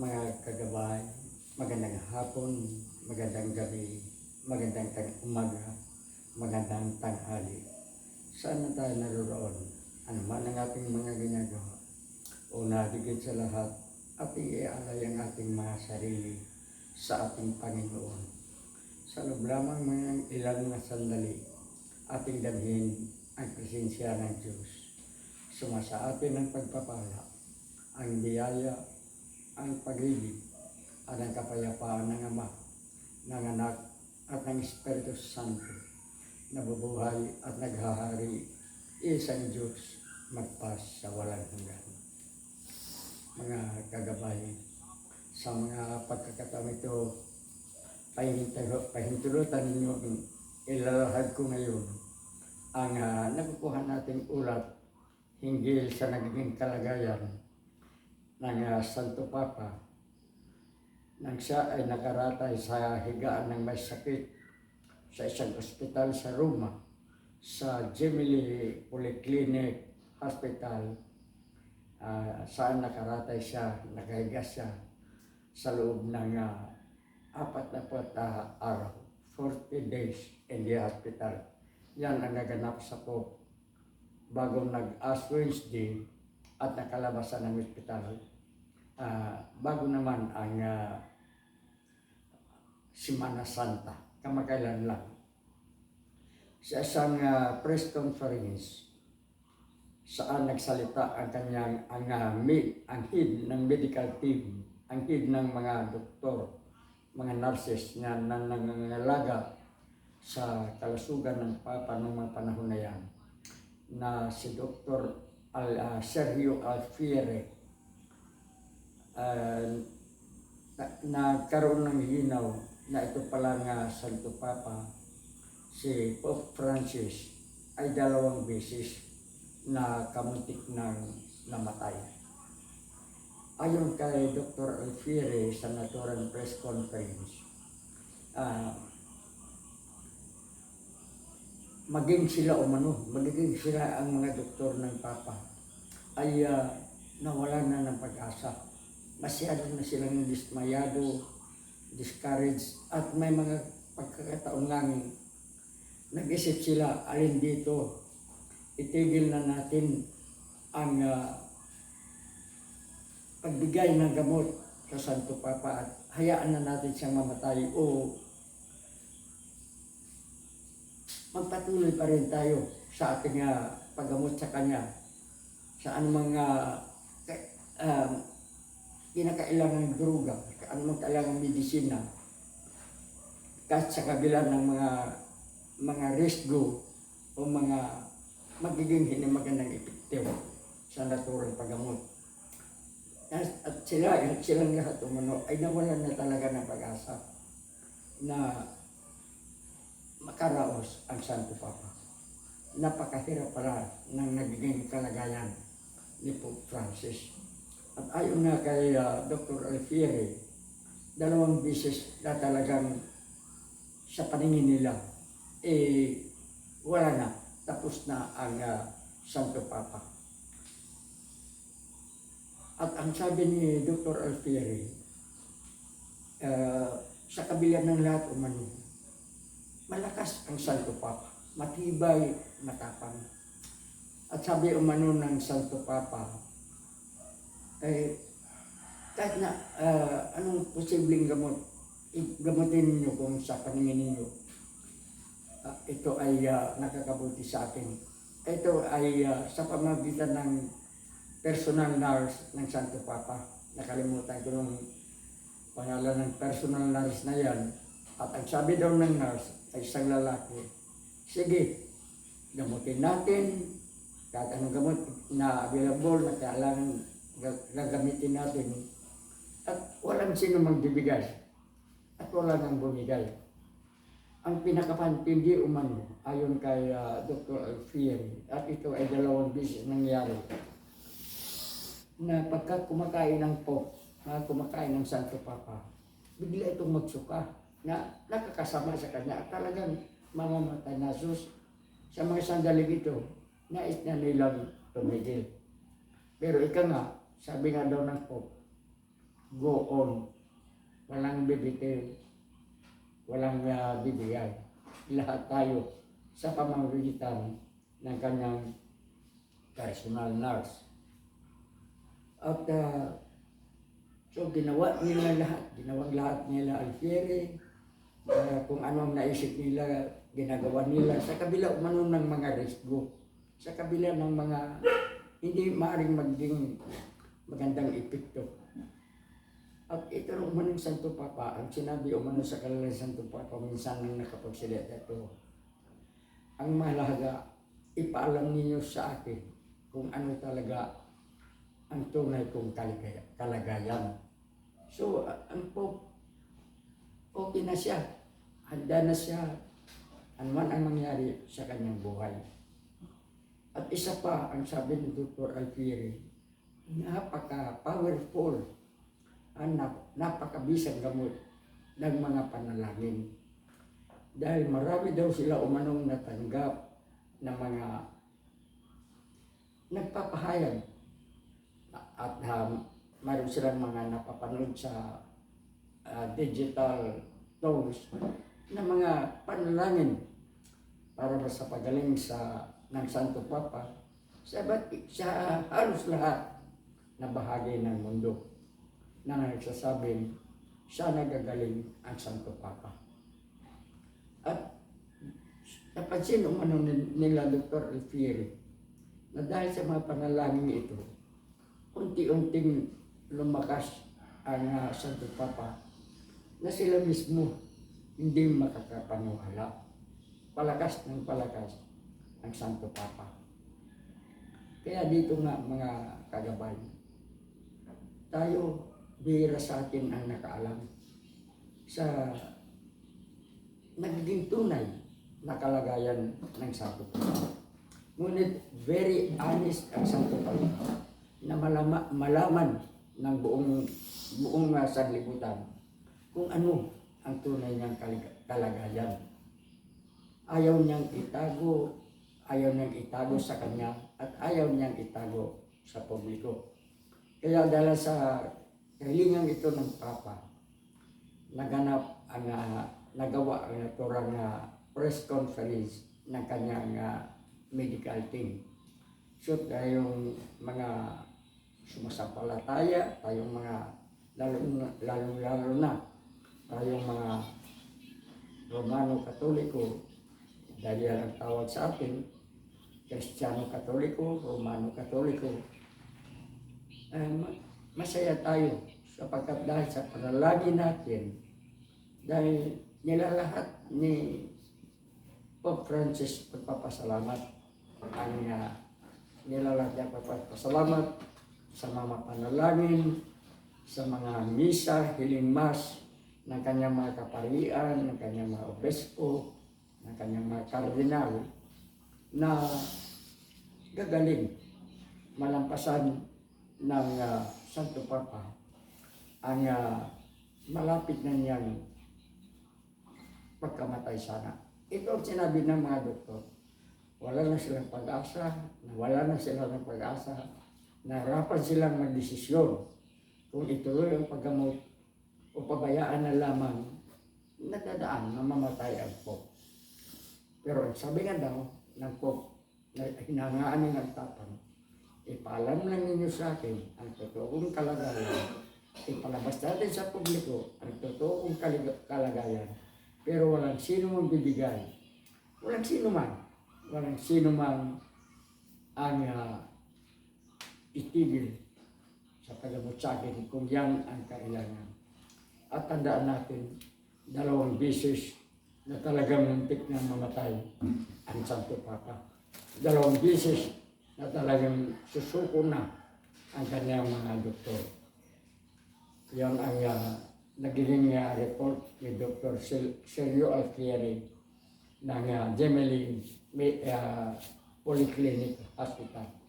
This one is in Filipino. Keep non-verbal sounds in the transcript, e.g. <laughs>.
mga kagabay, magandang hapon, magandang gabi, magandang tang umaga, magandang tanghali. Saan na tayo naroon? Ano man ang ating mga ginagawa? Una, higit sa lahat, ating ialay ang ating mga sarili sa ating Panginoon. Sa loob lamang mga ilang na sandali, ating damhin ang presensya ng Diyos. Sumasa atin ang pagpapala, ang biyaya, ang pag-ibig, at ang kapayapaan ng Ama, ng Anak, at ng Espiritu Santo, na bubuhay at naghahari, isang Diyos, magpas sa walang hanggan. Mga kagabay, sa mga pagkakataon ito, pahintulutan ninyo ilalahad ko ngayon ang uh, nakukuha nating ulat hinggil sa nagiging kalagayan ng uh, Santo Papa nang siya ay nakaratay sa higaan ng may sakit sa isang ospital sa Roma sa Gemelli Polyclinic Hospital uh, saan nakaratay siya, nakahiga siya sa loob ng uh, apat na uh, araw, 40 days in the hospital. Yan ang naganap sa Pope bago nag-Ash Wednesday at nakalabasan ng hospital. Uh, bago naman ang uh, Simana Santa, kamakailan lang. Sa isang uh, press conference, saan nagsalita ang kanyang ang, uh, ang head ng medical team, ang head ng mga doktor, mga nurses na nangangalaga sa kalusugan ng Papa noong mga panahon na yan na si Dr. Al, uh, Sergio Alfiere na, nagkaroon ng hinaw na ito pala nga Santo Papa si Pope Francis ay dalawang beses na kamuntik ng namatay. Ayon kay Dr. Alfieri sa naturang press conference, uh, maging sila umano, magiging sila ang mga doktor ng Papa, ay uh, nawala na ng pag-asa. Masyado na silang dismayado, discouraged, at may mga pagkakataon nga nag-isip sila, alin dito, itigil na natin ang uh, pagbigay ng gamot sa Santo Papa at hayaan na natin siyang mamatay o magpatuloy pa rin tayo sa ating uh, paggamot sa Kanya. Sa anumang uh, uh, kinakailangan droga, anumang kailangan medisina kahit sa kabila ng mga mga resgo o mga magiging hindi magandang epektibo sa naturang paggamot. At, at sila, silang lahat umano ay nawalan na talaga ng pag-asa na makaraos ang Santo Papa. Napakahirap pala ng nagiging kalagayan ni Pope Francis. At ayon nga kay uh, Dr. Alfieri, dalawang bisis na talagang sa paningin nila, eh, wala na. Tapos na ang uh, Santo Papa. At ang sabi ni Dr. Alfieri, uh, sa kabila ng lahat umano, malakas ang Santo Papa, matibay, matapang. At sabi umano ng Santo Papa, eh, kahit na uh, anong posibleng gamot, gamutin ninyo kung sa paningin ninyo, uh, ito ay uh, nakakabuti sa akin. Ito ay uh, sa pamagitan ng personal nurse ng Santo Papa. Nakalimutan ko nung pangalan ng personal nurse na yan. At ang sabi daw ng nurse ay isang lalaki, sige, gamutin natin, kahit anong gamot na available na kailangan gagamitin natin. At walang sino magbibigay. At wala nang bumigay. Ang pinakapantindi umano, ayon kay uh, Dr. Alfieri, at ito ay dalawang bisis nangyari, na pagka kumakain ng Pope, na kumakain ng Santo Papa, bigla itong magsuka na nakakasama sa kanya at talagang mamamatay na sus sa mga sandali ito, nais na nilang tumigil. Pero ika nga, sabi nga daw ng Pope, go on. Walang bibitin. Walang uh, bibigay. <laughs> Lahat tayo sa pamamagitan ng kanyang personal nurse. At uh, so ginawa nila lahat. Ginawa lahat nila Alfieri. Uh, kung ano ang naisip nila, ginagawa nila sa kabila umano ng mga risgo. Sa kabila ng mga hindi maaaring maging magandang epekto. At ito rin umano ng Santo Papa, ang sinabi umano sa kanilang Santo Papa, minsan nang nakapagsalita ito, ang mahalaga, ipaalam ninyo sa akin kung ano talaga ang tunay kong kalagayan. So, ang Pope, okay na siya. Handa na siya. Ano man ang mangyari sa kanyang buhay. At isa pa, ang sabi ni Dr. Alfieri, napaka-powerful, ang nap- napakabisang gamot ng mga panalangin. Dahil marami daw sila umanong natanggap ng mga nagpapahayag at um, mayroon silang mga napapanood sa ah, digital tools na mga panalangin para sa pagaling sa ng Santo Papa sa, sa halos lahat na bahagi ng mundo na nagsasabing siya nagagaling ang Santo Papa. At napansin umano ni- nila Dr. Alfieri na dahil sa mga panalangin ito, unti-unting lumakas ang ah, Santo Papa na sila mismo hindi makakapaniwala. Palakas ng palakas ang Santo Papa. Kaya dito nga mga kagabay, tayo bihira sa atin ang nakaalam sa nagiging tunay na kalagayan ng Papa. Ngunit very honest ang Papa na malama, malaman ng buong buong uh, sanlibutan kung ano ang tunay niyang kalagayan. Ayaw niyang itago, ayaw niyang itago sa kanya at ayaw niyang itago sa publiko. Kaya dahil sa kahilingan ito ng Papa, naganap ang ah, nagawa ang naturang ah, press conference ng kanyang ah, medical team. So tayong mga sumasampalataya, tayong mga lalong lalong lalo na tayong mga Romano Katoliko dahil yan ang tawag sa atin Kristiyano Katoliko, Romano Katoliko ma- masaya tayo sapagkat dahil sa panalagi natin dahil nilalahat ni Pope Francis pagpapasalamat ang uh, nilalahat niya pagpapasalamat sa mga panalangin, sa mga misa, hiling mas ng kanyang mga kaparian, ng kanyang mga obispo, ng kanyang mga kardinal na gagaling malampasan ng ah, Santo Papa ang ah, malapit na niyang pagkamatay sana. Ito ang sinabi ng mga doktor. Wala na silang pag-asa, wala na sila ng pag-asa, nahirapan silang magdesisyon kung ituloy ang paggamot o pabayaan na lamang nadadaan na mamatay ang Pope. Pero sabi nga daw ng Pope na hinangaan ng tapang, ipaalam lang ninyo sa akin ang totoong kalagayan. Ipalabas natin sa publiko ang totoong kalagayan. Pero walang sino mang bibigay. Walang sino man. Walang sino man ang uh, itigil sa paggamot sa akin kung yan ang kailangan. At tandaan natin, dalawang beses na talagang muntik na mamatay ang Santo Papa. Dalawang beses na talagang susuko na ang kanyang mga doktor. Yan ang uh, naging uh, report ni Dr. Sergio Alfieri ng uh, Gemelli uh, Polyclinic Hospital.